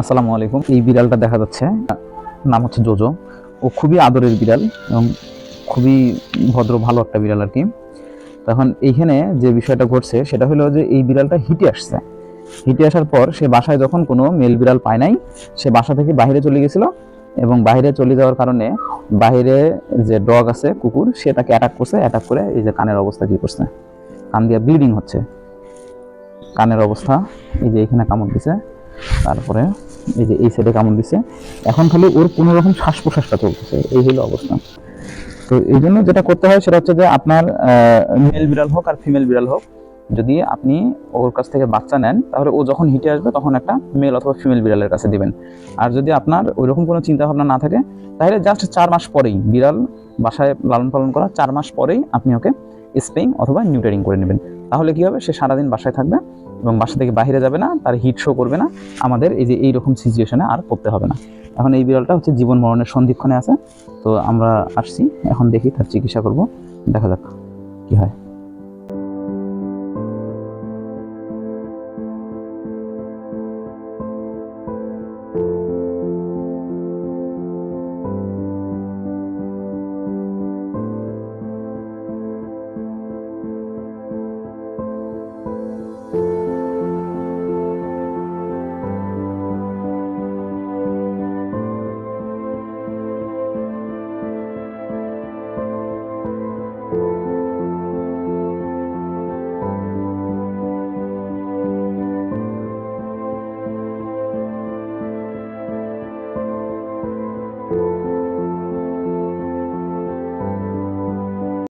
আসসালামু আলাইকুম। এই বিড়ালটা দেখা যাচ্ছে, নাম হচ্ছে জোজো। ও খুবই আদরের বিড়াল এবং খুবই ভদ্র, ভালো একটা বিড়াল আর কি। তখন এইখানে যে বিষয়টা ঘটছে, সেটা হলো যে এই বিড়ালটা হিটে আসছে। হিটে আসার পর সে বাসায় যখন কোনো মেল বিড়াল পায় নাই, সে বাসা থেকে বাইরে চলে গেছিল এবং বাইরে চলে যাওয়ার কারণে বাইরে যে ডগ আছে, কুকুর, সে তাকে অ্যাটাক করছে অ্যাটাক করে এই যে কানের অবস্থা কি করছে। কান দিয়ে ব্লিডিং হচ্ছে। কানের অবস্থা, এই যে এখানে কামড় দিছে। তারপরে এই যে, এই সাইডে কামড় দিছে। এখন খালি ওর কোনো রকম শ্বাস প্রশ্বাসটা চলতেছে। এই হলো অবস্থা। তো এই জন্য যেটা করতে হয় সেটা হচ্ছে যে আপনার মেল বিড়াল হোক আর ফিমেল বিড়াল হোক, যদি আপনি ওর কাছ থেকে বাচ্চা নেন, তাহলে ও যখন হিটে আসবে, তখন একটা মেল অথবা ফিমেল বিড়ালের কাছে দিবেন। আর যদি আপনার ওইরকম কোনো চিন্তা ভাবনা না থাকে, তাহলে জাস্ট চার মাস পরেই বিড়াল বাসায় লালন পালন করা, চার মাস পরেই আপনি ওকে স্পেইং অথবা নিউটারিং করে নেবেন। তাহলে কি হবে? সে সারাদিন বাসায় থাকবে এবং বাসা থেকে বাইরে যাবে না, তার হিট শো করবে না। আমাদের এই যে এই রকম সিচুয়েশনে আর করতে হবে না। এখন এই বিড়ালটা হচ্ছে জীবন মরণের সন্ধিক্ষণে আছে। তো আমরা আসছি, এখন দেখি তার চিকিৎসা করব। দেখা যাক কি হয়।